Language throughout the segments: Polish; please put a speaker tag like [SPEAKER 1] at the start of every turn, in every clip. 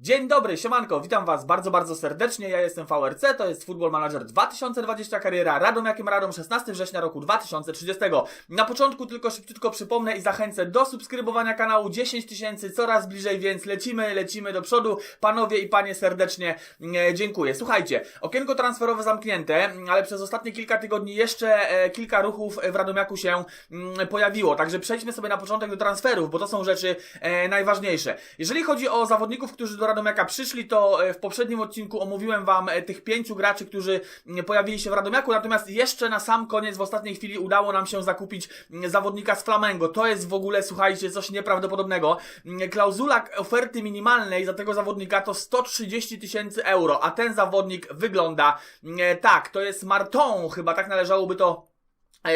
[SPEAKER 1] Dzień dobry, siemanko, witam was bardzo, bardzo serdecznie, ja jestem VRC, to jest Football Manager 2020 kariera Radom jakim Radom 16 września roku 2030. Na początku tylko szybciutko przypomnę i zachęcę do subskrybowania kanału 10 tysięcy, coraz bliżej, więc lecimy, lecimy do przodu. Panowie i panie serdecznie e, dziękuję. Słuchajcie, okienko transferowe zamknięte, ale przez ostatnie kilka tygodni jeszcze e, kilka ruchów w Radomiaku się mm, pojawiło, także przejdźmy sobie na początek do transferów, bo to są rzeczy e, najważniejsze. Jeżeli chodzi o zawodników, którzy do Radomiaka przyszli, to e, w poprzednim odcinku omówiłem Wam e, tych pięciu graczy, którzy mm, pojawili się w Radomiaku, natomiast jeszcze na sam koniec, w ostatniej chwili udało nam się zakupić mm, zawodnika z Flamengo. To jest w ogóle, słuchajcie, coś nieprawdopodobnego. Mm, Klauzula oferty minimalnej za tego zawodnika to 130 tysięcy euro, a ten zawodnik wygląda mm, tak, to jest Marton, chyba tak należałoby to e,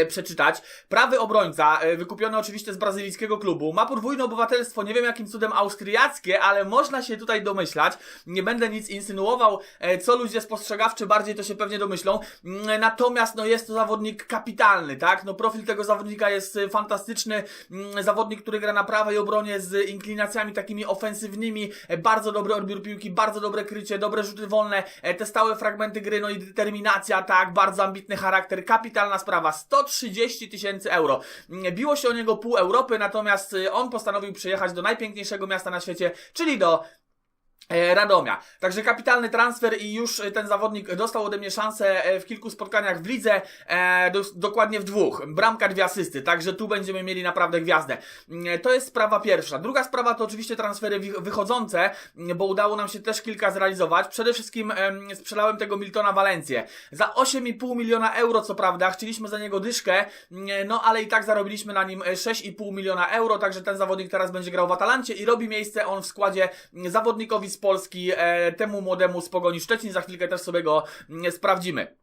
[SPEAKER 1] przeczytać. Prawy obrońca, e, wykupiony oczywiście z brazylijskiego klubu, ma podwójne obywatelstwo, nie wiem jakim cudem austriackie, ale można się tutaj domyślać. Nie będę nic insynuował, e, co ludzie spostrzegawczy bardziej to się pewnie domyślą. Mm, Natomiast no jest to zawodnik kapitalny, tak? No profil tego zawodnika jest e, fantastyczny. Mm, Zawodnik, który gra na prawej obronie z inklinacjami takimi ofensywnymi, e, bardzo dobry odbiór piłki, bardzo dobre krycie, dobre rzuty wolne, e, te stałe fragmenty gry, no i determinacja, tak, bardzo ambitny charakter, kapitalna sprawa. 130 tysięcy euro. Biło się o niego pół Europy, natomiast y, on postanowił przyjechać do najpiękniejszego miasta na świecie, czyli do Radomia. Także kapitalny transfer i już e, ten zawodnik dostał ode mnie szansę e, w kilku spotkaniach w lidze, e, do, dokładnie w dwóch. Bramka, dwie asysty, także tu będziemy mieli naprawdę gwiazdę. Mm, To jest sprawa pierwsza. Druga sprawa to oczywiście transfery wychodzące, mm, bo udało nam się też kilka zrealizować. Przede wszystkim em, sprzedałem tego Miltona Valencję. Za 8,5 miliona euro, co prawda, chcieliśmy za niego dyszkę, mm, no ale i tak zarobiliśmy na nim e, 6,5 miliona euro, także ten zawodnik teraz będzie grał w Atalancie i robi miejsce on w składzie zawodnikowi z Polski, e, temu młodemu z Pogoni Szczecin. Za chwilkę też sobie go mm, sprawdzimy.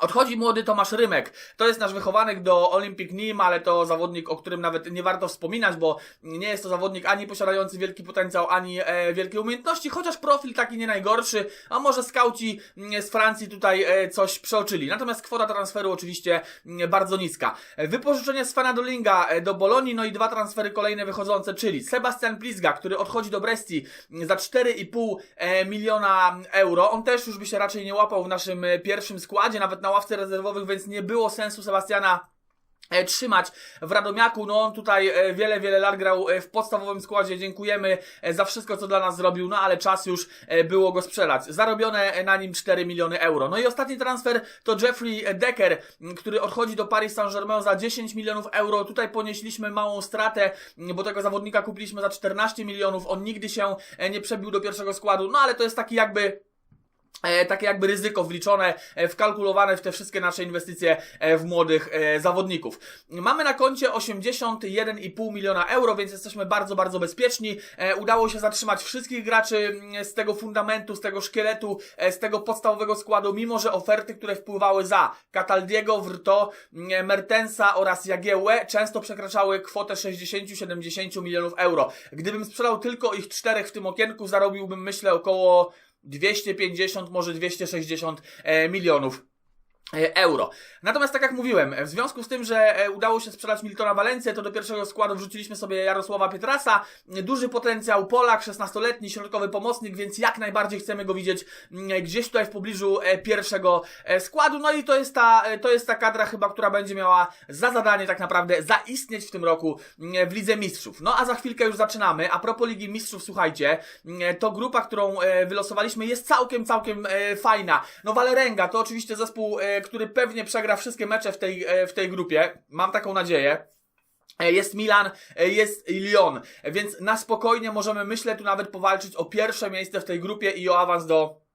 [SPEAKER 1] Odchodzi młody Tomasz Rymek. To jest nasz wychowanek do Olympic Nim, ale to zawodnik, o którym nawet nie warto wspominać, bo nie jest to zawodnik ani posiadający wielki potencjał, ani e, wielkie umiejętności, chociaż profil taki nie najgorszy, a może skauci mm, z Francji tutaj e, coś przeoczyli. Natomiast kwota transferu oczywiście mm, bardzo niska. E, Wypożyczenie Svena Dolinga e, do Bolonii, no i dwa transfery kolejne wychodzące, czyli Sebastian Plizga, który odchodzi do Brestii mm, za 4,5 e, miliona euro. On też już by się raczej nie łapał w naszym e, pierwszym składzie, nawet na ławce rezerwowych, więc nie było sensu Sebastiana e, trzymać w Radomiaku. No on tutaj e, wiele, wiele lat grał e, w podstawowym składzie. Dziękujemy za wszystko, co dla nas zrobił, no ale czas już było go sprzedać. Zarobione na nim 4 miliony euro. No i ostatni transfer to Jeffrey Decker, który odchodzi do Paris Saint-Germain za 10 milionów euro. Tutaj ponieśliśmy małą stratę, bo tego zawodnika kupiliśmy za 14 milionów. On nigdy się nie przebił do pierwszego składu, no ale to jest taki jakby takie jakby ryzyko wliczone, e, wkalkulowane w te wszystkie nasze inwestycje e, w młodych e, zawodników. Mamy na koncie 81,5 miliona euro, więc jesteśmy bardzo, bardzo bezpieczni. E, udało się zatrzymać wszystkich graczy mm, z tego fundamentu, z tego szkieletu, e, z tego podstawowego składu, mimo że oferty, które wpływały za Cataldiego, Wrto, mm, Mertensa oraz Jagiełę często przekraczały kwotę 60-70 milionów euro. Gdybym sprzedał tylko ich czterech w tym okienku, zarobiłbym myślę około 250, może 260 e, milionów euro. Natomiast tak jak mówiłem, w związku z tym, że e, udało się sprzedać Miltona Valencję, to do pierwszego składu wrzuciliśmy sobie Jarosława Pietrasa. Duży potencjał Polak, 16-letni, środkowy pomocnik, więc jak najbardziej chcemy go widzieć mm, gdzieś tutaj w pobliżu e, pierwszego e, składu. No i to jest ta, e, to jest ta kadra chyba, która będzie miała za zadanie tak naprawdę zaistnieć w tym roku mm, w Lidze Mistrzów. No a za chwilkę już zaczynamy. A propos Ligi Mistrzów, słuchajcie, mm, to grupa, którą e, wylosowaliśmy jest całkiem, całkiem e, fajna. No Valerenga to oczywiście zespół, e, który pewnie przegra wszystkie mecze w tej, e, w tej grupie. Mam taką nadzieję. E, Jest Milan, e, jest Lyon, więc na spokojnie możemy, myślę, tu nawet powalczyć o pierwsze miejsce w tej grupie i o awans do e,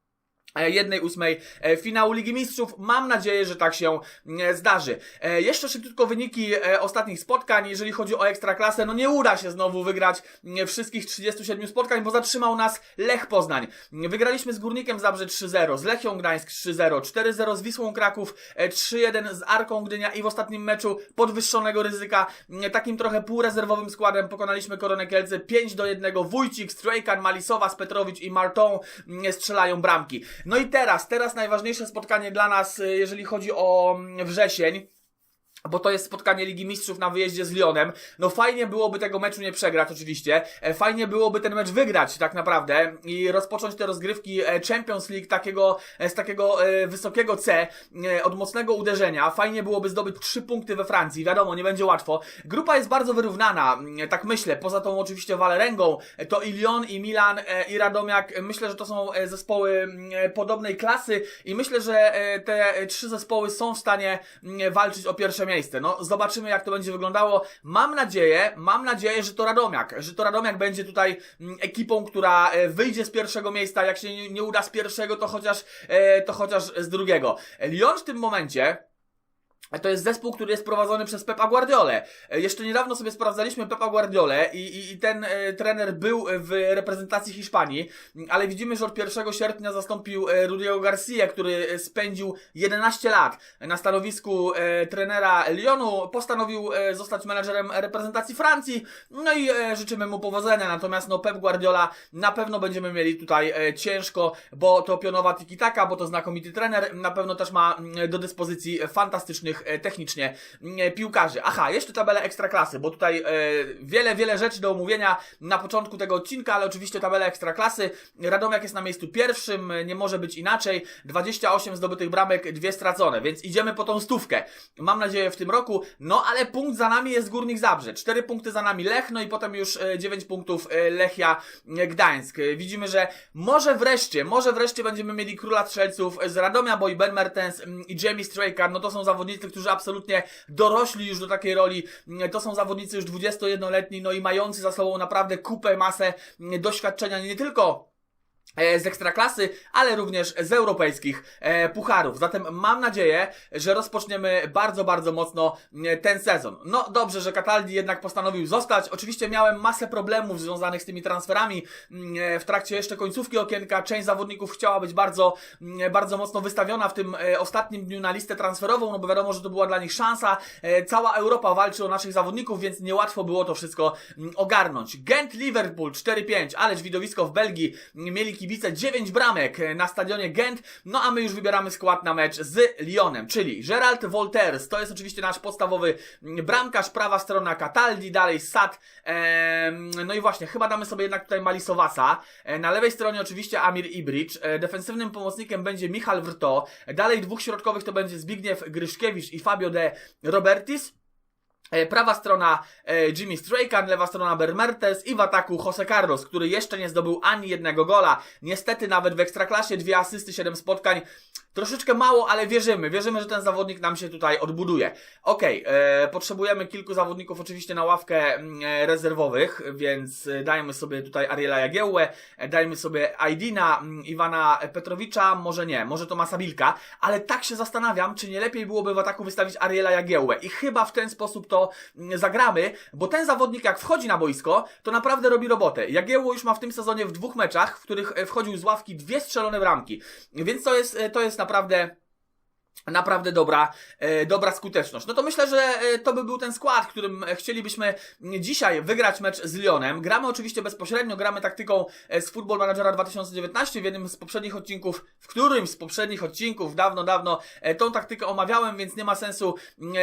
[SPEAKER 1] jednej ósmej e, finału Ligi Mistrzów. Mam nadzieję, że tak się e, zdarzy. E, Jeszcze szybciutko wyniki ostatnich spotkań. Jeżeli chodzi o Ekstraklasę, no nie uda się znowu wygrać m, wszystkich 37 spotkań, bo zatrzymał nas Lech Poznań. Wygraliśmy z Górnikiem Zabrze 3-0, z Lechią Gdańsk 3-0, 4-0 z Wisłą Kraków, e, 3-1 z Arką Gdynia i w ostatnim meczu podwyższonego ryzyka, m, takim trochę półrezerwowym składem pokonaliśmy Koronę Kielce 5 do 1. Wójcik, Strejkan, Malisowa, Petrowicz i Marton strzelają bramki. No i teraz, teraz najważniejsze spotkanie dla nas, y, jeżeli chodzi o mm, wrzesień. Bo to jest spotkanie Ligi Mistrzów na wyjeździe z Lyonem. No fajnie byłoby tego meczu nie przegrać oczywiście. E, Fajnie byłoby ten mecz wygrać tak naprawdę i rozpocząć te rozgrywki e, Champions League takiego, e, z takiego wysokiego C, od mocnego uderzenia. Fajnie byłoby zdobyć trzy punkty we Francji. Wiadomo, nie będzie łatwo. Grupa jest bardzo wyrównana, mm, tak myślę. Poza tą oczywiście Walerengą, to i Lyon, i Milan, i Radomiak. Myślę, że to są zespoły mm, podobnej klasy i myślę, że te trzy zespoły są w stanie mm, walczyć o pierwsze miejsce. No, zobaczymy jak to będzie wyglądało. Mam nadzieję, mam nadzieję, że to Radomiak, że to Radomiak będzie tutaj mm, ekipą, która e, wyjdzie z pierwszego miejsca. Jak się nie, nie uda z pierwszego, to chociaż, e, to chociaż z drugiego. Lyon w tym momencie to jest zespół, który jest prowadzony przez Pepa Guardiolę. E, Jeszcze niedawno sobie sprawdzaliśmy Pepa Guardiolę i, i, i ten e, trener był w reprezentacji Hiszpanii, ale widzimy, że od 1 sierpnia zastąpił e, Rudiego Garcia, który e, spędził 11 lat na stanowisku e, trenera Lyonu, postanowił e, zostać menedżerem reprezentacji Francji, no i e, życzymy mu powodzenia, natomiast no Pep Guardiola na pewno będziemy mieli tutaj e, ciężko, bo to pionowa tiki-taka, bo to znakomity trener, na pewno też ma do dyspozycji fantastycznych e, technicznie mm, piłkarzy. Aha, jeszcze tabela ekstraklasy, bo tutaj e, wiele, wiele rzeczy do omówienia na początku tego odcinka, ale oczywiście tabela ekstraklasy. Radomiak jest na miejscu pierwszym, e, nie może być inaczej. 28 zdobytych bramek, dwie stracone, więc idziemy po tą stówkę. Mam nadzieję w tym roku, no ale punkt za nami jest Górnik Zabrze. 4 punkty za nami Lech, no i potem już e, 9 punktów e, Lechia e, Gdańsk. E, Widzimy, że może wreszcie, może wreszcie będziemy mieli króla strzelców z Radomia, bo i Ben Mertens mm, i Jamie Strayka, no to są zawodnicy, którzy absolutnie dorośli już do takiej roli. To są zawodnicy już 21-letni, no i mający za sobą naprawdę kupę, masę mm, doświadczenia, nie tylko z ekstraklasy, ale również z europejskich e, pucharów. Zatem mam nadzieję, że rozpoczniemy bardzo, bardzo mocno e, ten sezon. No dobrze, że Cataldi jednak postanowił zostać. Oczywiście miałem masę problemów związanych z tymi transferami mm, e, w trakcie jeszcze końcówki okienka. Część zawodników chciała być bardzo, mm, bardzo mocno wystawiona w tym e, ostatnim dniu na listę transferową, no bo wiadomo, że to była dla nich szansa. E, cała Europa walczy o naszych zawodników, więc niełatwo było to wszystko mm, ogarnąć. Gent Liverpool 4-5, ależ widowisko w Belgii. Mieli kibice 9 bramek na stadionie Gent, no a my już wybieramy skład na mecz z Lyonem, czyli Gerald Wolters, to jest oczywiście nasz podstawowy bramkarz, prawa strona Cataldi, dalej Sad, no i właśnie, chyba damy sobie jednak tutaj Malisowasa, E, na lewej stronie oczywiście Amir Ibricz, E, defensywnym pomocnikiem będzie Michal Wrto, dalej dwóch środkowych to będzie Zbigniew Gryszkiewicz i Fabio de Robertis, Prawa strona e, Jimmy Straykan, lewa strona Bermertes i w ataku Jose Carlos, który jeszcze nie zdobył ani jednego gola. Niestety nawet w Ekstraklasie dwie asysty, siedem spotkań. Troszeczkę mało, ale wierzymy. Wierzymy, że ten zawodnik nam się tutaj odbuduje. Okej, e, potrzebujemy kilku zawodników oczywiście na ławkę mm, e, rezerwowych, więc e, dajmy sobie tutaj Ariela Jagiełłę, e, dajmy sobie Aidina, mm, Iwana Petrowicza, może nie, może Tomasa Bilka, ale tak się zastanawiam, czy nie lepiej byłoby w ataku wystawić Ariela Jagiełłę i chyba w ten sposób to zagramy, bo ten zawodnik jak wchodzi na boisko, to naprawdę robi robotę. Jagiełło już ma w tym sezonie w dwóch meczach, w których e, wchodził z ławki dwie strzelone bramki, więc to jest, e, to jest naprawdę naprawdę dobra, e, dobra skuteczność. No to myślę, że e, to by był ten skład, którym chcielibyśmy dzisiaj wygrać mecz z Lyonem. Gramy oczywiście bezpośrednio, gramy taktyką e, z Football Managera 2019 w jednym z poprzednich odcinków, w którymś z poprzednich odcinków, dawno, dawno tą taktykę omawiałem, więc nie ma sensu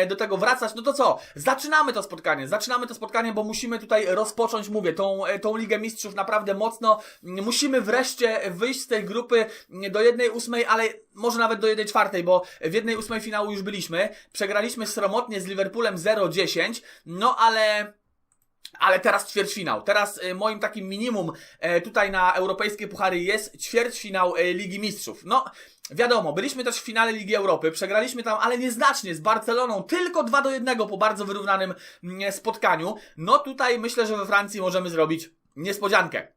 [SPEAKER 1] do tego wracać. No to co? Zaczynamy to spotkanie, zaczynamy to spotkanie, bo musimy tutaj rozpocząć, mówię, tą, tą Ligę Mistrzów naprawdę mocno. Musimy wreszcie wyjść z tej grupy do jednej ósmej, ale może nawet do jednej czwartej, bo w jednej ósmej finału już byliśmy. Przegraliśmy sromotnie z Liverpoolem 0-10, no ale... Ale teraz ćwierćfinał. Teraz y, moim takim minimum e, tutaj na europejskie puchary jest ćwierćfinał e, Ligi Mistrzów. No, wiadomo, byliśmy też w finale Ligi Europy, przegraliśmy tam, ale nieznacznie z Barceloną, tylko 2 do 1 po bardzo wyrównanym mm, spotkaniu. No tutaj myślę, że we Francji możemy zrobić niespodziankę.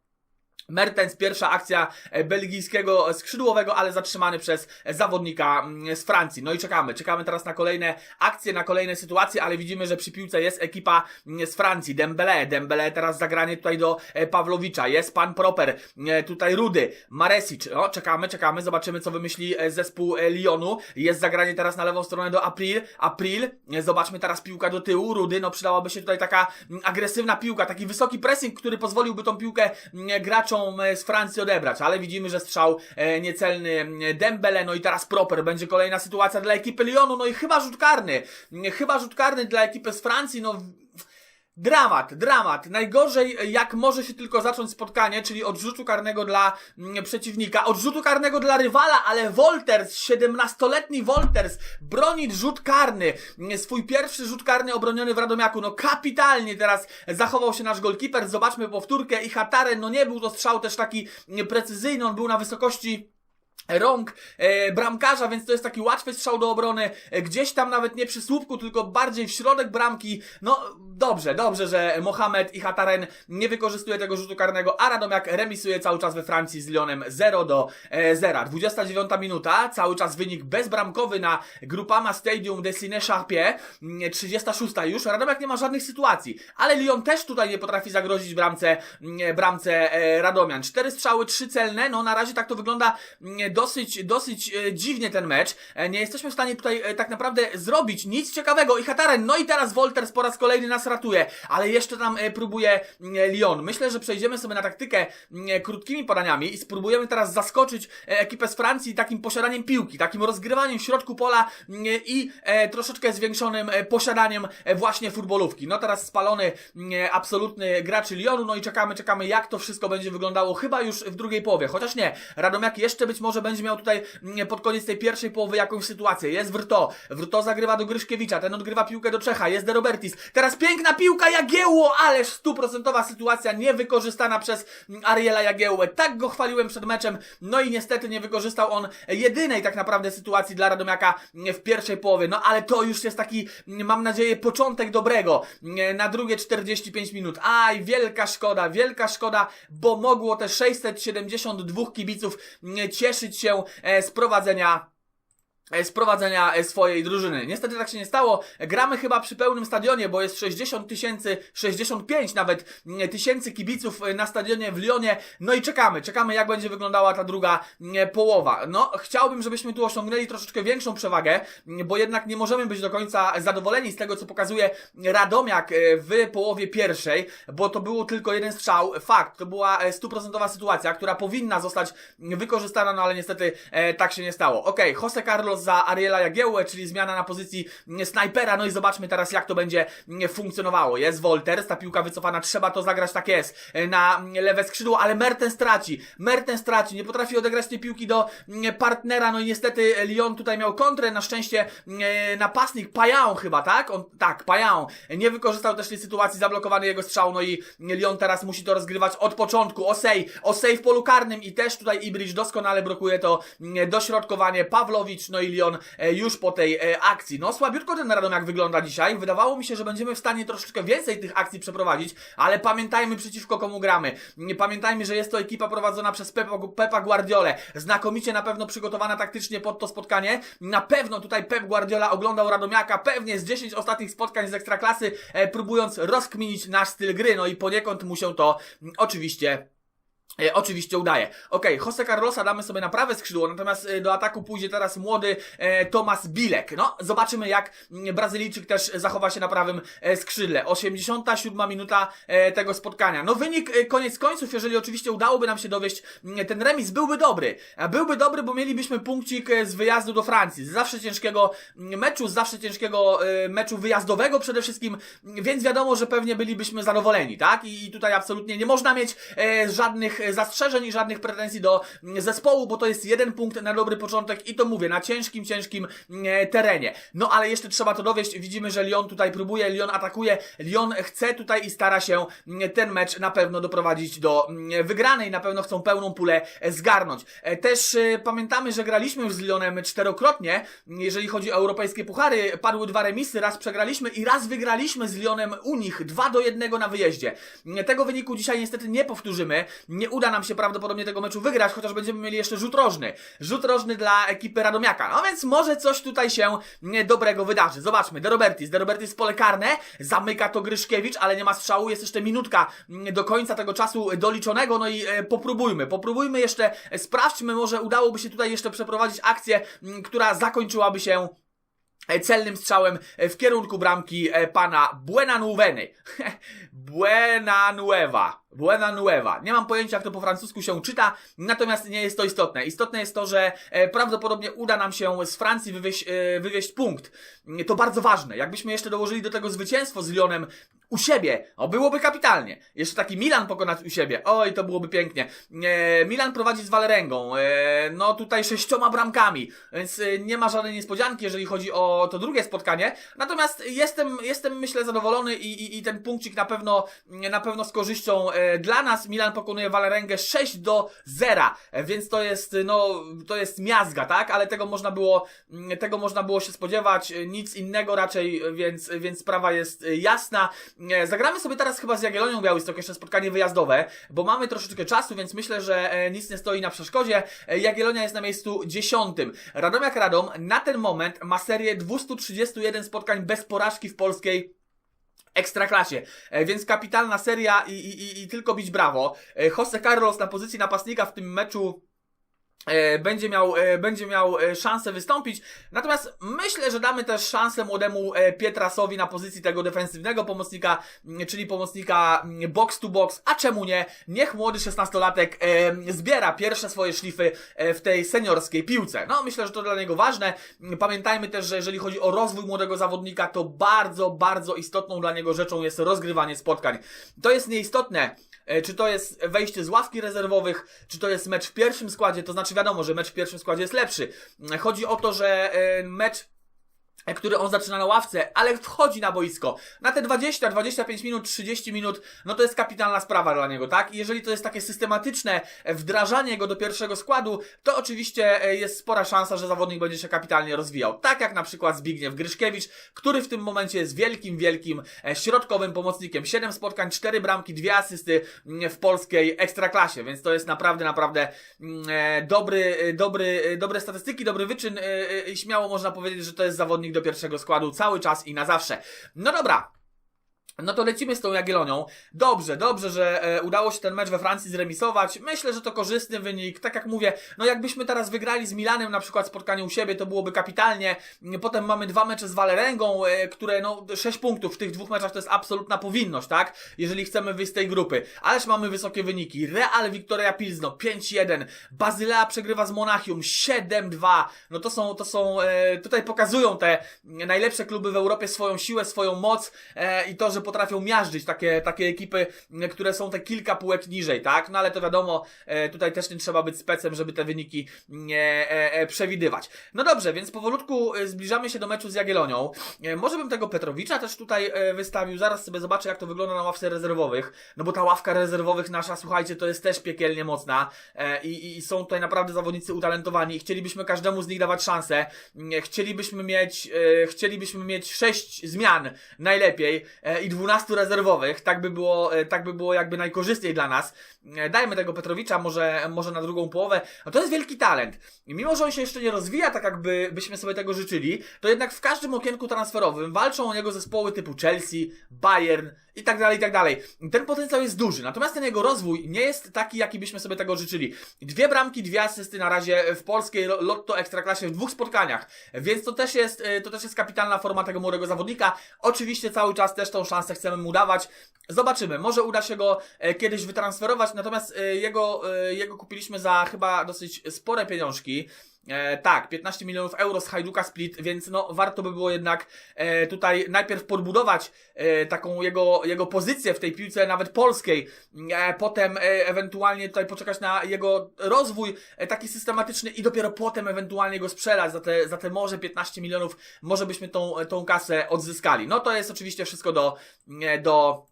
[SPEAKER 1] Mertens, pierwsza akcja e, belgijskiego skrzydłowego, ale zatrzymany przez zawodnika mm, z Francji. No i czekamy, czekamy teraz na kolejne akcje, na kolejne sytuacje, ale widzimy, że przy piłce jest ekipa mm, z Francji, Dembele, Dembele teraz zagranie tutaj do e, Pawlowicza, jest pan Proper, e, tutaj Rudy, Maresic, no czekamy, czekamy, zobaczymy co wymyśli zespół Lyonu, jest zagranie teraz na lewą stronę do April, April, zobaczmy teraz piłka do tyłu, Rudy, no przydałaby się tutaj taka mm, agresywna piłka, taki wysoki pressing, który pozwoliłby tą piłkę graczom e, z Francji odebrać, ale widzimy, że strzał e, niecelny e, Dembele, no i teraz Proper, będzie kolejna sytuacja dla ekipy Lyonu, no i chyba rzut karny, chyba rzut karny dla ekipy z Francji, no Dramat, dramat. Najgorzej, jak może się tylko zacząć spotkanie, czyli od rzutu karnego dla mm, przeciwnika, od rzutu karnego dla rywala, ale Wolters, 17-letni Wolters, broni rzut karny. Mm, Swój pierwszy rzut karny obroniony w Radomiaku. No kapitalnie teraz zachował się nasz golkiper. Zobaczmy powtórkę i Hataren, no nie był to strzał też taki mm, precyzyjny, on był na wysokości rąk e, bramkarza, więc to jest taki łatwy strzał do obrony, e, gdzieś tam nawet nie przy słupku, tylko bardziej w środek bramki. No dobrze, dobrze, że Mohamed i Hataren nie wykorzystuje tego rzutu karnego, a Radomiak remisuje cały czas we Francji z Lyonem 0 do e, 0. 29 minuta, cały czas wynik bezbramkowy na Grupama Stadium de Ciné-Charpier, Mm, 36 już, Radomiak nie ma żadnych sytuacji, ale Lyon też tutaj nie potrafi zagrozić bramce, mm, bramce e, Radomian. Cztery strzały, trzy celne, no na razie tak to wygląda mm, dosyć, dosyć e, dziwnie ten mecz. E, Nie jesteśmy w stanie tutaj e, tak naprawdę zrobić nic ciekawego i Hataren, no i teraz Wolters po raz kolejny nas ratuje, ale jeszcze tam próbuje mm, Lyon. Myślę, że przejdziemy sobie na taktykę mm, krótkimi podaniami i spróbujemy teraz zaskoczyć ekipę z Francji takim posiadaniem piłki, takim rozgrywaniem w środku pola mm, i troszeczkę zwiększonym posiadaniem właśnie futbolówki. No teraz spalony absolutny gracz Lyonu, no i czekamy, czekamy jak to wszystko będzie wyglądało chyba już w drugiej połowie, chociaż nie, Radomiak jeszcze być może będzie miał tutaj mm, pod koniec tej pierwszej połowy jakąś sytuację. Jest Wrto, Wrto zagrywa do Gryszkiewicza, ten odgrywa piłkę do Czecha, jest De Robertis, teraz piękna piłka Jagiełło, ależ stuprocentowa sytuacja niewykorzystana przez mm, Ariela Jagiełłę. Tak go chwaliłem przed meczem, no i niestety nie wykorzystał on jedynej tak naprawdę sytuacji dla Radomiaka mm, w pierwszej połowie. No ale to już jest taki, mam nadzieję, początek dobrego na drugie 45 minut. Aj, wielka szkoda, wielka szkoda, bo mogło te 672 kibiców cieszyć się e, z prowadzenia z prowadzenia e, swojej drużyny. Niestety tak się nie stało. Gramy chyba przy pełnym stadionie, bo jest 60 tysięcy, 65 nawet tysięcy kibiców e, na stadionie w Lyonie. No i czekamy, czekamy jak będzie wyglądała ta druga połowa. No, chciałbym, żebyśmy tu osiągnęli troszeczkę większą przewagę, bo jednak nie możemy być do końca zadowoleni z tego, co pokazuje Radomiak e, w połowie pierwszej, bo to było tylko jeden strzał. Fakt, to była e, stuprocentowa sytuacja, która powinna zostać wykorzystana, no ale niestety e, tak się nie stało. Okej, Jose Carlos za Ariela Jagiełłę, czyli zmiana na pozycji mm, snajpera, no i zobaczmy teraz jak to będzie mm, funkcjonowało. Jest Wolters, ta piłka wycofana, trzeba to zagrać, tak jest, e, na mm, lewe skrzydło, ale Mertens traci, Mertens traci, nie potrafi odegrać tej piłki do partnera, no i niestety Lyon tutaj miał kontrę, na szczęście e, napastnik Pajan chyba, tak? On, tak, Pajan nie wykorzystał też tej sytuacji, zablokowany jego strzał, no i Lyon teraz musi to rozgrywać od początku, Osej, Osej w polu karnym i też tutaj Ibrich doskonale blokuje to dośrodkowanie, Pawlowicz, no i Lyon e, już po tej e, akcji. No słabiutko ten Radomiak wygląda dzisiaj, wydawało mi się, że będziemy w stanie troszeczkę więcej tych akcji przeprowadzić, ale pamiętajmy przeciwko komu gramy. Pamiętajmy, że jest to ekipa prowadzona przez Pepa, Pepa znakomicie na pewno przygotowana taktycznie pod to spotkanie. Na pewno tutaj Pep Guardiola oglądał Radomiaka, pewnie z 10 ostatnich spotkań z Ekstraklasy, e, próbując rozkminić nasz styl gry, no i poniekąd mu się to mm, oczywiście oczywiście udaje. Okej, Jose Carlosa damy sobie na prawe skrzydło, natomiast e, do ataku pójdzie teraz młody e, Tomas Bilek. No, zobaczymy jak mm, Brazylijczyk też zachowa się na prawym e, skrzydle. 87 minuta e, tego spotkania. No wynik e, koniec końców, jeżeli oczywiście udałoby nam się dowieść mm, ten remis, byłby dobry. Byłby dobry, bo mielibyśmy punkcik e, z wyjazdu do Francji. Z zawsze ciężkiego mm, meczu, z zawsze ciężkiego e, meczu wyjazdowego przede wszystkim, więc wiadomo, że pewnie bylibyśmy zadowoleni, tak? I tutaj absolutnie nie można mieć e, żadnych e, zastrzeżeń i żadnych pretensji do mm, zespołu, bo to jest jeden punkt na dobry początek i to mówię, na ciężkim, ciężkim e, terenie. No ale jeszcze trzeba to dowieść. Widzimy, że Lyon tutaj próbuje, Lyon atakuje, Lyon chce tutaj i stara się mm, ten mecz na pewno doprowadzić do mm, wygranej, na pewno chcą pełną pulę e, zgarnąć. E, Też e, pamiętamy, że graliśmy już z Lyonem czterokrotnie, jeżeli chodzi o europejskie puchary, padły dwa remisy, raz przegraliśmy i raz wygraliśmy z Lyonem u nich, 2 do 1 na wyjeździe. Tego wyniku dzisiaj niestety nie powtórzymy, nie uda nam się prawdopodobnie tego meczu wygrać, chociaż będziemy mieli jeszcze rzut rożny. Rzut rożny dla ekipy Radomiaka. No więc może coś tutaj się dobrego wydarzy. Zobaczmy, De Robertis. De Robertis pole karne, zamyka to Gryszkiewicz, ale nie ma strzału, jest jeszcze minutka mm, do końca tego czasu doliczonego, no i e, popróbujmy, popróbujmy jeszcze, sprawdźmy, może udałoby się tutaj jeszcze przeprowadzić akcję, mm, która zakończyłaby się e, celnym strzałem e, w kierunku bramki pana Buenanuveny. Buenanueva. Buena Nueva. Nie mam pojęcia, jak to po francusku się czyta, natomiast nie jest to istotne. Istotne jest to, że e, prawdopodobnie uda nam się z Francji wywieźć, e, wywieźć punkt. To bardzo ważne. Jakbyśmy jeszcze dołożyli do tego zwycięstwo z Lyonem u siebie, o byłoby kapitalnie. Jeszcze taki Milan pokonać u siebie, oj to byłoby pięknie. E, Milan prowadzi z Walerengą, e, no tutaj sześcioma bramkami, więc e, nie ma żadnej niespodzianki, jeżeli chodzi o to drugie spotkanie. Natomiast jestem, jestem myślę zadowolony i, i, i ten punkcik na pewno, na pewno z korzyścią e, dla nas. Milan pokonuje Walerengę 6 do 0, e, więc to jest, no, to jest miazga, tak? Ale tego można było, tego można było się spodziewać, e, nic innego raczej, więc, więc sprawa jest jasna. Zagramy sobie teraz chyba z Jagiellonią Białystok jeszcze spotkanie wyjazdowe, bo mamy troszeczkę czasu, więc myślę, że e, nic nie stoi na przeszkodzie. E, Jagiellonia jest na miejscu dziesiątym. Radomiak Radom na ten moment ma serię 231 spotkań bez porażki w polskiej Ekstraklasie, E, więc kapitalna seria i, i, i, tylko bić brawo. Jose Carlos na pozycji napastnika w tym meczu będzie miał, e, będzie miał e, szansę wystąpić. Natomiast myślę, że damy też szansę młodemu e, Pietrasowi na pozycji tego defensywnego pomocnika, czyli pomocnika box to box. A czemu nie? Niech młody 16-latek e, zbiera pierwsze swoje szlify e, w tej seniorskiej piłce. No, myślę, że to dla niego ważne. Pamiętajmy też, że jeżeli chodzi o rozwój młodego zawodnika, to bardzo, bardzo istotną dla niego rzeczą jest rozgrywanie spotkań. To jest nieistotne, E, czy to jest wejście z ławki rezerwowych, czy to jest mecz w pierwszym składzie, to znaczy wiadomo, że mecz w pierwszym składzie jest lepszy. E, Chodzi o to, że e, mecz e, który on zaczyna na ławce, ale wchodzi na boisko. Na te 20, 25 minut, 30 minut, no to jest kapitalna sprawa dla niego, tak? I jeżeli to jest takie systematyczne wdrażanie go do pierwszego składu, to oczywiście e, jest spora szansa, że zawodnik będzie się kapitalnie rozwijał. Tak jak na przykład Zbigniew Gryszkiewicz, który w tym momencie jest wielkim, wielkim e, środkowym pomocnikiem. 7 spotkań, 4 bramki, 2 asysty mm, w polskiej ekstraklasie, więc to jest naprawdę, naprawdę mm, e, dobry, dobry, dobre statystyki, dobry wyczyn i śmiało można powiedzieć, że to jest zawodnik do pierwszego składu cały czas i na zawsze. No dobra, no to lecimy z tą Jagiellonią. Dobrze, dobrze, że e, udało się ten mecz we Francji zremisować. Myślę, że to korzystny wynik. Tak jak mówię, no jakbyśmy teraz wygrali z Milanem na przykład spotkanie u siebie, to byłoby kapitalnie. Potem mamy dwa mecze z Walerengą, e, które no 6 punktów w tych dwóch meczach to jest absolutna powinność, tak? Jeżeli chcemy wyjść z tej grupy. Ależ mamy wysokie wyniki. Real Victoria Pilzno 5-1. Bazylea przegrywa z Monachium 7-2. No to są, to są, e, tutaj pokazują te najlepsze kluby w Europie swoją siłę, swoją moc e, i to, że potrafią miażdżyć takie, takie ekipy, które są te kilka półek niżej, tak? No ale to wiadomo, e, tutaj też nie trzeba być specem, żeby te wyniki nie e, e, przewidywać. No dobrze, więc powolutku zbliżamy się do meczu z Jagiellonią. E, może bym tego Petrowicza też tutaj wystawił, zaraz sobie zobaczę jak to wygląda na ławce rezerwowych, no bo ta ławka rezerwowych nasza, słuchajcie, to jest też piekielnie mocna i, i są tutaj naprawdę zawodnicy utalentowani i chcielibyśmy każdemu z nich dawać szansę. Mm, Chcielibyśmy mieć, chcielibyśmy mieć sześć zmian najlepiej i 12 rezerwowych, tak by było, e, tak by było jakby najkorzystniej dla nas. E, Dajmy tego Petrowicza może, może na drugą połowę. No to jest wielki talent. I mimo, że on się jeszcze nie rozwija tak jakby byśmy sobie tego życzyli, to jednak w każdym okienku transferowym walczą o niego zespoły typu Chelsea, Bayern i tak dalej, i tak dalej. Ten potencjał jest duży, natomiast ten jego rozwój nie jest taki, jaki byśmy sobie tego życzyli. Dwie bramki, dwie asysty na razie w polskiej lo- Lotto Ekstraklasie w dwóch spotkaniach, więc to też jest, e, to też jest kapitalna forma tego młodego zawodnika. Oczywiście cały czas też tą szansę chcemy mu dawać. Zobaczymy, może uda się go e, kiedyś wytransferować, natomiast e, jego, jego kupiliśmy za chyba dosyć spore pieniążki. E, tak, 15 milionów euro z Hajduka Split, więc no warto by było jednak e, tutaj najpierw podbudować e, taką jego, jego pozycję w tej piłce nawet polskiej, e, potem e, ewentualnie tutaj poczekać na jego rozwój e, taki systematyczny i dopiero potem ewentualnie go sprzedać za te, za te może 15 milionów, może byśmy tą, tą kasę odzyskali. No to jest oczywiście wszystko do, e, do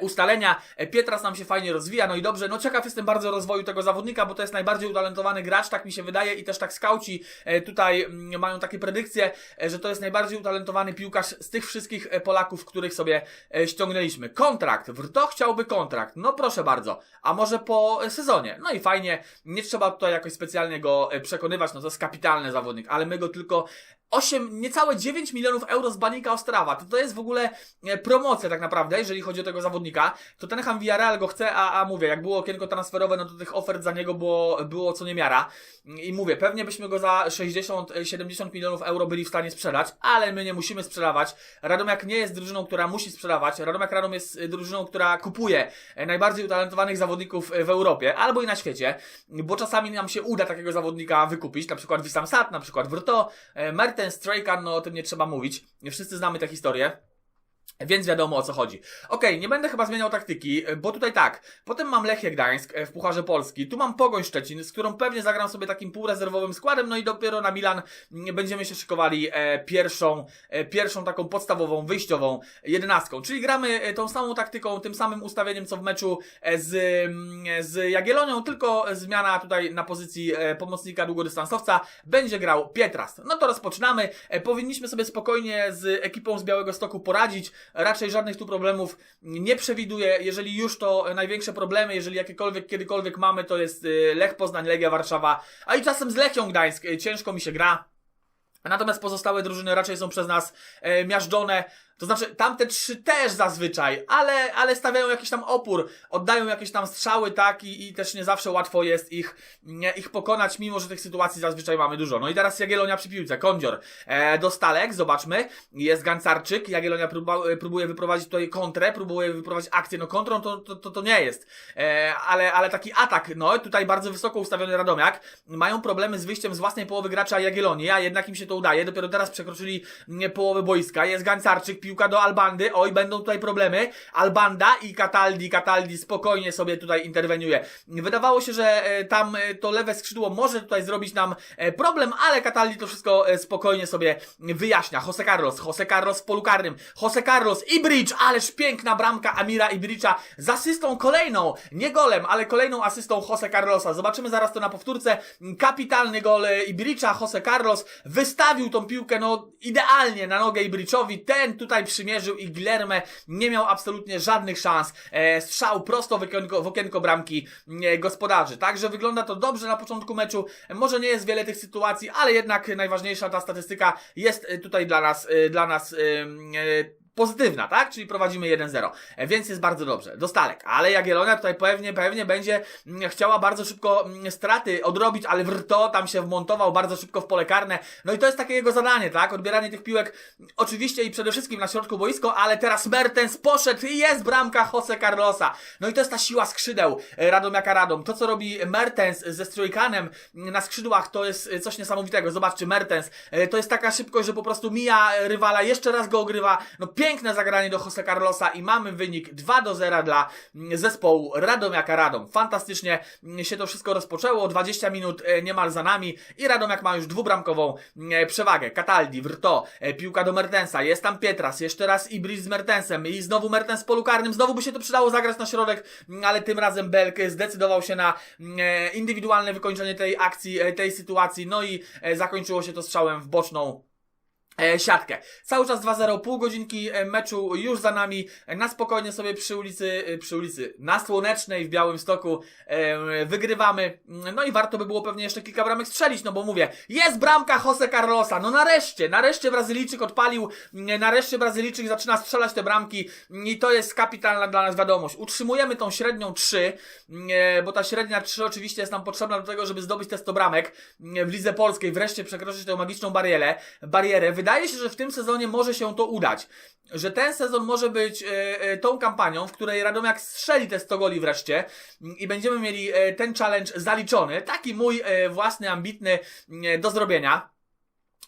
[SPEAKER 1] ustalenia. E, Pietras nam się fajnie rozwija, no i dobrze, no ciekaw jestem bardzo rozwoju tego zawodnika, bo to jest najbardziej utalentowany gracz, tak mi się wydaje i też tak skauci e, tutaj mm, mają takie predykcje, e, że to jest najbardziej utalentowany piłkarz z tych wszystkich e, Polaków, których sobie e, ściągnęliśmy. Kontrakt, Wrto chciałby kontrakt, no proszę bardzo, a może po e, sezonie, no i fajnie, nie trzeba tutaj jakoś specjalnie go e, przekonywać, no to jest kapitalny zawodnik, ale my go tylko 8, niecałe 9 milionów euro z Banika Ostrawa. To, to jest w ogóle e, promocja tak naprawdę, jeżeli chodzi o tego zawodnika. To ten Ham Villarreal go chce, a, a mówię, jak było okienko transferowe, no to tych ofert za niego było, było co niemiara. I mówię, pewnie byśmy go za 60-70 milionów euro byli w stanie sprzedać, ale my nie musimy sprzedawać. Radomiak nie jest drużyną, która musi sprzedawać. Radomiak Radom jest y, drużyną, która kupuje e, najbardziej utalentowanych zawodników e, w Europie, albo i na świecie, bo czasami nam się uda takiego zawodnika wykupić, na przykład Wissam Sat, na przykład Wrto, Mertens, Straykan, no o tym nie trzeba mówić. Wszyscy znamy tę historię. Więc wiadomo o co chodzi. Okej, nie będę chyba zmieniał taktyki, bo tutaj tak. Potem mam Lechie Gdańsk e, w Pucharze Polski. Tu mam Pogoń Szczecin, z którą pewnie zagram sobie takim półrezerwowym składem. No i dopiero na Milan będziemy się szykowali e, pierwszą, e, pierwszą taką podstawową, wyjściową jedenastką. Czyli gramy e, tą samą taktyką, tym samym ustawieniem co w meczu e, z, mm, z Jagiellonią, tylko zmiana tutaj na pozycji e, pomocnika długodystansowca będzie grał Pietras. No to rozpoczynamy. E, powinniśmy sobie spokojnie z ekipą z Białego Stoku poradzić. Raczej żadnych tu problemów nie przewiduję. Jeżeli już to największe problemy, jeżeli jakiekolwiek kiedykolwiek mamy, to jest y, Lech Poznań, Legia Warszawa, a i czasem z Lechią Gdańsk. Y, Ciężko mi się gra. Natomiast pozostałe drużyny raczej są przez nas e, miażdżone. To znaczy, tamte trzy też zazwyczaj, ale, ale stawiają jakiś tam opór, oddają jakieś tam strzały, tak, i, i też nie zawsze łatwo jest ich, nie, ich pokonać, mimo że tych sytuacji zazwyczaj mamy dużo. No i teraz Jagiellonia przy piłce, Kondzior e, do Stalek, zobaczmy, jest Gancarczyk, Jagiellonia próba, e, próbuje wyprowadzić tutaj kontrę, próbuje wyprowadzić akcję, no kontrą to, to, to, to nie jest, e, ale, ale taki atak, no tutaj bardzo wysoko ustawiony Radomiak, mają problemy z wyjściem z własnej połowy gracza Jagiellonii, a jednak im się to udaje, dopiero teraz przekroczyli mm, połowę boiska, jest Gancarczyk, piłka do Albandy, oj, będą tutaj problemy. Albanda i Cataldi, Cataldi spokojnie sobie tutaj interweniuje. Wydawało się, że e, tam e, to lewe skrzydło może tutaj zrobić nam e, problem, ale Cataldi to wszystko spokojnie sobie wyjaśnia. Jose Carlos, Jose Carlos w polu karnym, Jose Carlos, Ibridge, ależ piękna bramka Amira Ibridge'a z asystą kolejną, nie golem, ale kolejną asystą Jose Carlosa. Zobaczymy zaraz to na powtórce. Kapitalny gol Ibridge'a, Jose Carlos wystawił tą piłkę, no idealnie na nogę Ibridge'owi, ten tutaj przymierzył i Guilherme nie miał absolutnie żadnych szans. E, strzał prosto w okienko, w okienko bramki e, gospodarzy. Także wygląda to dobrze na początku meczu. Może nie jest wiele tych sytuacji, ale jednak najważniejsza ta statystyka jest e, tutaj dla nas, e, dla nas e, pozytywna, tak? Czyli prowadzimy 1-0. E, Więc jest bardzo dobrze. Do Stalek. Ale Jagiellonia tutaj pewnie, pewnie będzie mm, chciała bardzo szybko mm, straty odrobić, ale Wrto tam się wmontował bardzo szybko w pole karne. No i to jest takie jego zadanie, tak? Odbieranie tych piłek mm, oczywiście i przede wszystkim na środku boisko, ale teraz Mertens poszedł i jest bramka Jose Carlosa. No i to jest ta siła skrzydeł e, Radomiaka Radom. To, co robi Mertens ze Strojkanem na skrzydłach, to jest e, coś niesamowitego. Zobaczcie, Mertens, to jest taka szybkość, że po prostu mija rywala, jeszcze raz go ogrywa. No piękne zagranie do Jose Carlosa i mamy wynik 2 do 0 dla zespołu Radomiaka Radom. Fantastycznie się to wszystko rozpoczęło, 20 minut e, niemal za nami i Radomiak ma już dwubramkową mm, przewagę. Cataldi, Wrto, e, piłka do Mertensa, jest tam Pietras, jeszcze raz Ibris z Mertensem i znowu Mertens w polu karnym, znowu by się to przydało zagrać na środek, mm, ale tym razem Belk zdecydował się na mm, e, indywidualne wykończenie tej akcji, e, tej sytuacji, no i e, zakończyło się to strzałem w boczną E, siatkę. Cały czas 2-0, pół godzinki e, meczu już za nami. E, Na spokojnie sobie przy ulicy, e, przy ulicy, na Słonecznej w Białymstoku e, wygrywamy. No i warto by było pewnie jeszcze kilka bramek strzelić, no bo mówię, jest bramka Jose Carlosa. No nareszcie, nareszcie Brazylijczyk odpalił, m, nareszcie Brazylijczyk zaczyna strzelać te bramki i to jest kapitalna dla nas wiadomość. Utrzymujemy tą średnią 3, e, bo ta średnia 3 oczywiście jest nam potrzebna do tego, żeby zdobyć te 100 bramek w lidze polskiej, wreszcie przekroczyć tę magiczną barierę. barierę. Wydaje się, że w tym sezonie może się to udać. Że ten sezon może być e, e, tą kampanią, w której Radomiak strzeli te 100 goli wreszcie i będziemy mieli e, ten challenge zaliczony. Taki mój własny, ambitny do zrobienia.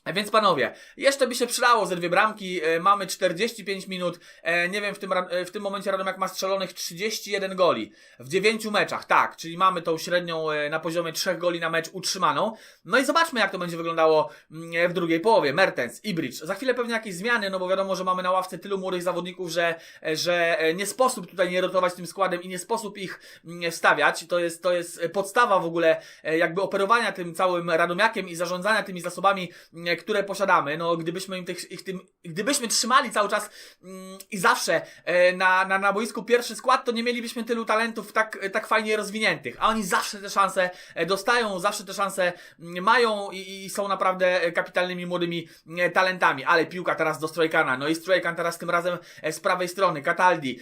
[SPEAKER 1] Więc panowie, jeszcze by się przydało ze dwie bramki, e, mamy 45 minut, e, nie wiem, w tym, e, w tym momencie Radomiak ma strzelonych 31 goli w 9 meczach, tak, czyli mamy tą średnią e, na poziomie 3 goli na mecz utrzymaną. No i zobaczmy jak to będzie wyglądało mm, e, w drugiej połowie. Mertens, Ibridge, za chwilę pewnie jakieś zmiany, no bo wiadomo, że mamy na ławce tylu młodych zawodników, że, e, że e, nie sposób tutaj nie rotować tym składem i nie sposób ich mm, wstawiać. To jest, to jest podstawa w ogóle e, jakby operowania tym całym Radomiakiem i zarządzania tymi zasobami mm, mm, które posiadamy, no gdybyśmy im tych, ich tym, gdybyśmy trzymali cały czas mm, i zawsze e, na, na, na boisku pierwszy skład, to nie mielibyśmy tylu talentów tak, tak fajnie rozwiniętych, a oni zawsze te szanse e, dostają, zawsze te szanse mm, mają i, i są naprawdę kapitalnymi młodymi talentami, ale piłka teraz do Strojkana, no i Strojkan teraz tym razem e, z prawej strony, Cataldi,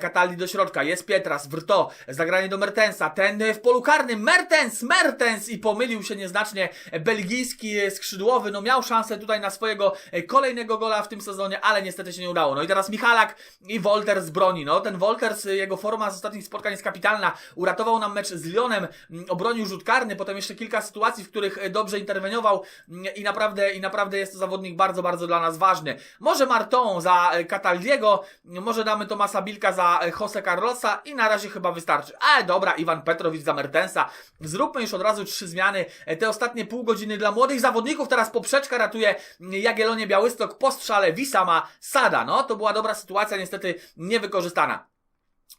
[SPEAKER 1] Cataldi do środka, jest Pietras, Wrto, zagranie do Mertensa, ten e, w polu karnym, Mertens, Mertens! I pomylił się nieznacznie belgijski skrzydłowy, no miał szansę tutaj na swojego e, kolejnego gola w tym sezonie, ale niestety się nie udało. No i teraz Michalak i Wolters broni, no ten Wolters, jego forma z ostatnich spotkań jest kapitalna, uratował nam mecz z Lyonem, m, obronił rzut karny, potem jeszcze kilka sytuacji, w których e, dobrze interweniował m, i naprawdę, i naprawdę jest to zawodnik bardzo, bardzo dla nas ważny. Może Marton za e, Cataldiego, może damy Tomasa Bilka za Jose Carlosa i na razie chyba wystarczy. Ale dobra, Iwan Petrowicz za Mertensa. Zróbmy już od razu trzy zmiany. Te ostatnie pół godziny dla młodych zawodników. Teraz poprzeczka ratuje Jagiellonie Białystok po strzale Wisama Sada. No, to była dobra sytuacja, niestety niewykorzystana.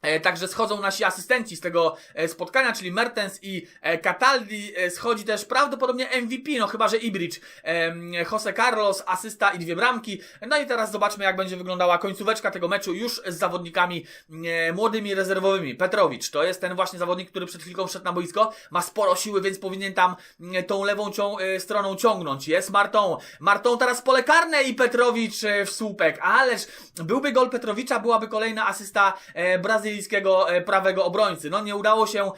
[SPEAKER 1] E, Także schodzą nasi asystenci z tego e, spotkania, czyli Mertens i e, Cataldi. Schodzi też prawdopodobnie MVP, no chyba że Ibrich, Jose Carlos, asysta i dwie bramki. No i teraz zobaczmy, jak będzie wyglądała końcóweczka tego meczu już z zawodnikami młodymi, rezerwowymi. Petrowicz to jest ten właśnie zawodnik, który przed chwilką wszedł na boisko. Ma sporo siły, więc powinien tam tą lewą cią- stroną ciągnąć. Jest Marton. Marton teraz pole karne i Petrowicz w słupek. Ależ byłby gol Petrowicza, byłaby kolejna asysta e, brazylijskiego e, prawego obrońcy. No nie udało się,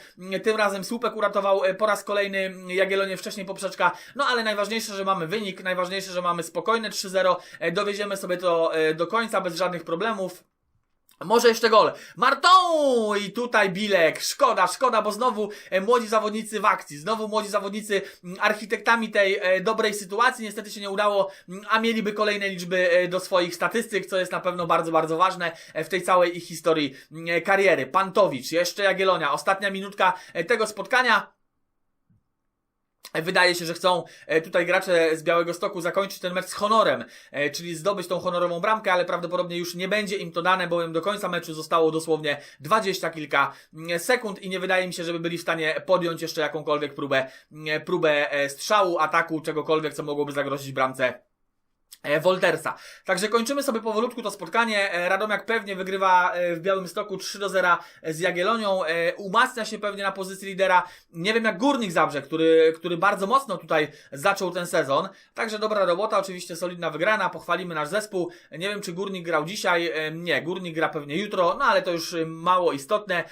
[SPEAKER 1] tym razem słupek uratował e, po raz kolejny Jagiellonie wcześniej poprzeczka. No ale najważniejsze, że mamy wynik, najważniejsze, że mamy spokojne 3-0. E, Dowieziemy sobie to do końca bez żadnych problemów. Może jeszcze gol. Marton! I tutaj Bilek. Szkoda, szkoda, bo znowu e, młodzi zawodnicy w akcji. Znowu młodzi zawodnicy m, architektami tej e, dobrej sytuacji. Niestety się nie udało, m, a mieliby kolejne liczby e, do swoich statystyk, co jest na pewno bardzo, bardzo ważne w tej całej ich historii m, e, kariery. Pantowicz, jeszcze Jagiellonia. Ostatnia minutka tego spotkania. Wydaje się, że chcą e, tutaj gracze z Białego Stoku zakończyć ten mecz z honorem, e, czyli zdobyć tą honorową bramkę, ale prawdopodobnie już nie będzie im to dane, bowiem do końca meczu zostało dosłownie dwadzieścia kilka mm, sekund i nie wydaje mi się, żeby byli w stanie podjąć jeszcze jakąkolwiek próbę, mm, próbę e, strzału, ataku, czegokolwiek, co mogłoby zagrozić bramce Woltersa. Także kończymy sobie powolutku to spotkanie. E, Radomiak pewnie wygrywa e, w Białym Stoku 3 do 0 z Jagiellonią. E, Umacnia się pewnie na pozycji lidera. Nie wiem jak Górnik Zabrze, który, który bardzo mocno tutaj zaczął ten sezon. Także dobra robota, oczywiście solidna wygrana. Pochwalimy nasz zespół. Nie wiem czy Górnik grał dzisiaj. E, Nie, Górnik gra pewnie jutro, no ale to już e, mało istotne e,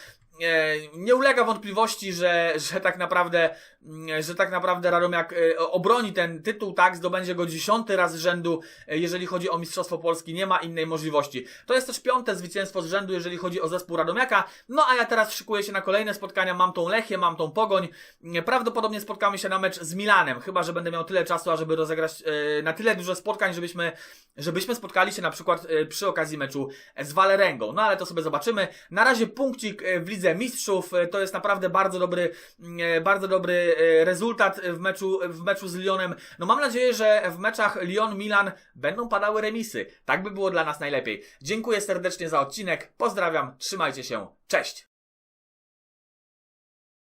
[SPEAKER 1] nie ulega wątpliwości, że, że tak naprawdę, mm, że tak naprawdę Radomiak e, obroni ten tytuł, tak, zdobędzie go dziesiąty raz z rzędu, e, jeżeli chodzi o Mistrzostwo Polski, nie ma innej możliwości. To jest też piąte zwycięstwo z rzędu, jeżeli chodzi o zespół Radomiaka, no a ja teraz szykuję się na kolejne spotkania, mam tą Lechię, mam tą Pogoń, Mm, prawdopodobnie spotkamy się na mecz z Milanem, chyba, że będę miał tyle czasu, ażeby rozegrać e, na tyle dużo spotkań, żebyśmy, żebyśmy spotkali się na przykład e, przy okazji meczu z Walerengą, no ale to sobie zobaczymy. Na razie punkcik e, w Lidze Mistrzów, e, to jest naprawdę bardzo dobry, e, bardzo dobry e, rezultat w meczu, w meczu z Lyonem. No mam nadzieję, że w meczach Lyon-Milan będą padały remisy. Tak by było dla nas najlepiej. Dziękuję serdecznie za odcinek, pozdrawiam, trzymajcie się, cześć!